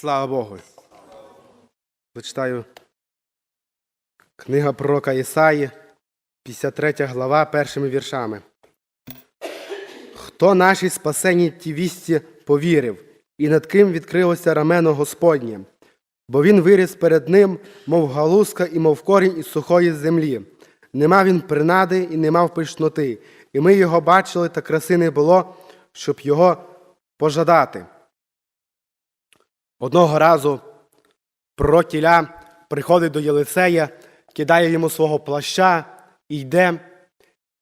Слава Богу. Зачитаю книга пророка Ісаї, 53 глава, першими віршами. Хто нашій спасенні ті вісті повірив, і над ким відкрилося рамено Господнє, бо він виріс перед ним, мов галузка і мов корінь із сухої землі. Нема він принади і не мав пишноти, і ми його бачили, та краси не було, щоб його пожадати. Одного разу пророк приходить до Єлисея, кидає йому свого плаща і йде.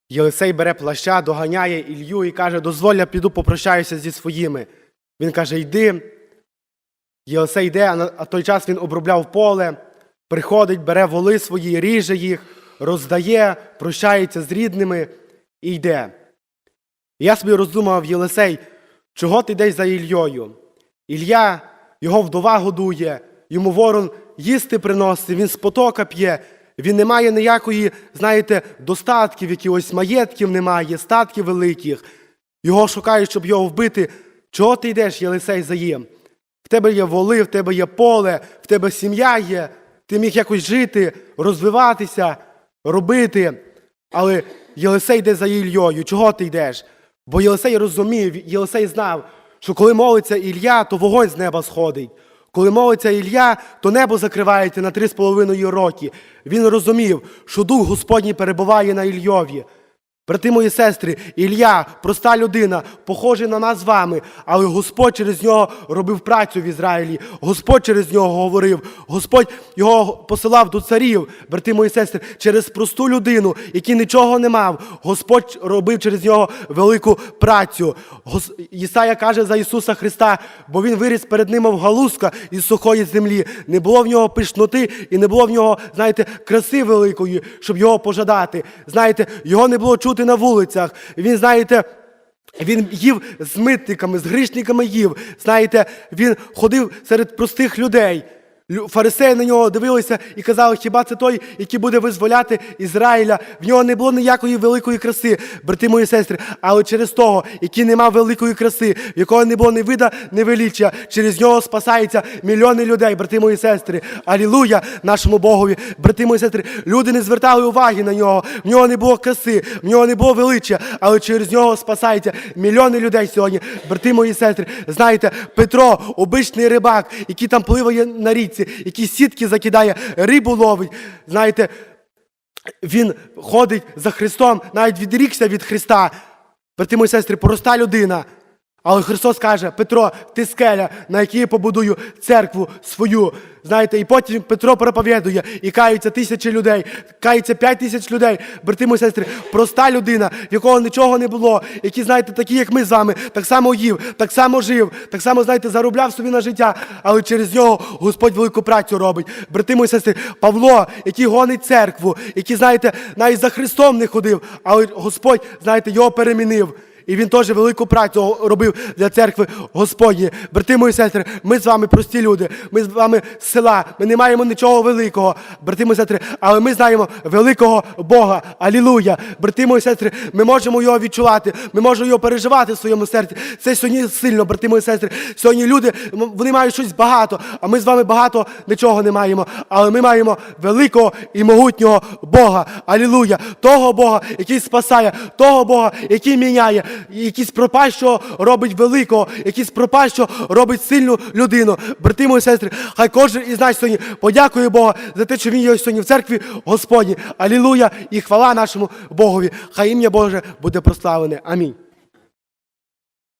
Єлисей бере плаща, доганяє Ілью і каже: дозволь, я піду попрощаюся зі своїми. Він каже: йди. Єлисей йде, а на той час він обробляв поле, приходить, бере воли свої, ріже їх, роздає, прощається з рідними і йде. І я собі роздумав, Єлисей, чого ти йдеш за Ільйою? Ілля його вдова годує, йому ворон їсти приносить, він з потока п'є, він не має ніякої, знаєте, достатків, якихось маєтків немає, статків великих. Його шукають, щоб його вбити. Чого ти йдеш, Єлисей, за їм? В тебе є воли, в тебе є поле, в тебе сім'я є, ти міг якось жити, розвиватися, робити. Але Єлисей йде за Ільйою. Чого ти йдеш? Бо Єлисей розумів, Єлисей знав, що коли молиться Ілля, то вогонь з неба сходить. Коли молиться Ілля, то небо закривається на три з половиною роки. Він розумів, що Дух Господній перебуває на Ільйові. Брати мої сестри, Ілля, проста людина, похожий на нас з вами, але Господь через нього робив працю в Ізраїлі. Господь через нього говорив. Господь його посилав до царів, брати мої сестри, через просту людину, який нічого не мав. Господь робив через нього велику працю. Гос... Ісая каже за Ісуса Христа, бо Він виріс перед ним мов галузка із сухої землі. Не було в нього пишноти і не було в нього, знаєте, краси великої, щоб його пожадати. Знаєте, його не було чути на вулицях. Він, знаєте, він їв з митниками, з грішниками їв. Знаєте, він ходив серед простих людей. Фарисеї на нього дивилися і казали, хіба це той, який буде визволяти Ізраїля. В нього не було ніякої великої краси, брати мої сестри, але через того, який не мав великої краси, в якого не було ні вида, ні величчя, через нього спасаються мільйони людей, брати мої сестри. Алілуя нашому Богові, брати мої сестри. Люди не звертали уваги на нього, в нього не було краси, в нього не було величчя, але через нього спасаються мільйони людей сьогодні. Брати мої сестри, знаєте, Петро, обичний рибак, який там пливає на річці, який сітки закидає, рибу ловить. Знаєте, він ходить за Христом, навіть відрікся від Христа. Брати мої сестри, проста людина. Але Христос каже, Петро, ти скеля, на якій я побудую церкву свою. Знаєте, і потім Петро проповідує, і каються тисячі людей, каються п'ять тисяч людей. Брати мої сестри, проста людина, в якого нічого не було, які, знаєте, такі, як ми з вами, так само їв, так само жив, так само, знаєте, заробляв собі на життя, але через нього Господь велику працю робить. Брати мої сестри, Павло, який гонить церкву, який, знаєте, навіть за Христом не ходив, але Господь, знаєте, його перемінив. І він теж велику працю робив для церкви Господні. Брати мої сестри, ми з вами прості люди. Ми з вами з села. Ми не маємо нічого великого, брати мої сестри, але ми знаємо великого Бога. Алілуя! Брати мої сестри, ми можемо його відчувати, ми можемо його переживати в своєму серці. Це сьогодні сильно, брати мої сестри. Сьогодні люди вони мають щось багато, а ми з вами багато нічого не маємо. Але ми маємо великого і могутнього Бога. Алілуя! Того Бога, який спасає, того Бога, який міняє, якийсь що робить великого, якийсь що робить сильну людину. Брати мої сестри, хай кожен із нас сьогодні подякує Бога за те, що він є сьогодні в церкві Господні. Алілуя! І хвала нашому Богові. Хай ім'я Боже буде прославлене. Амінь.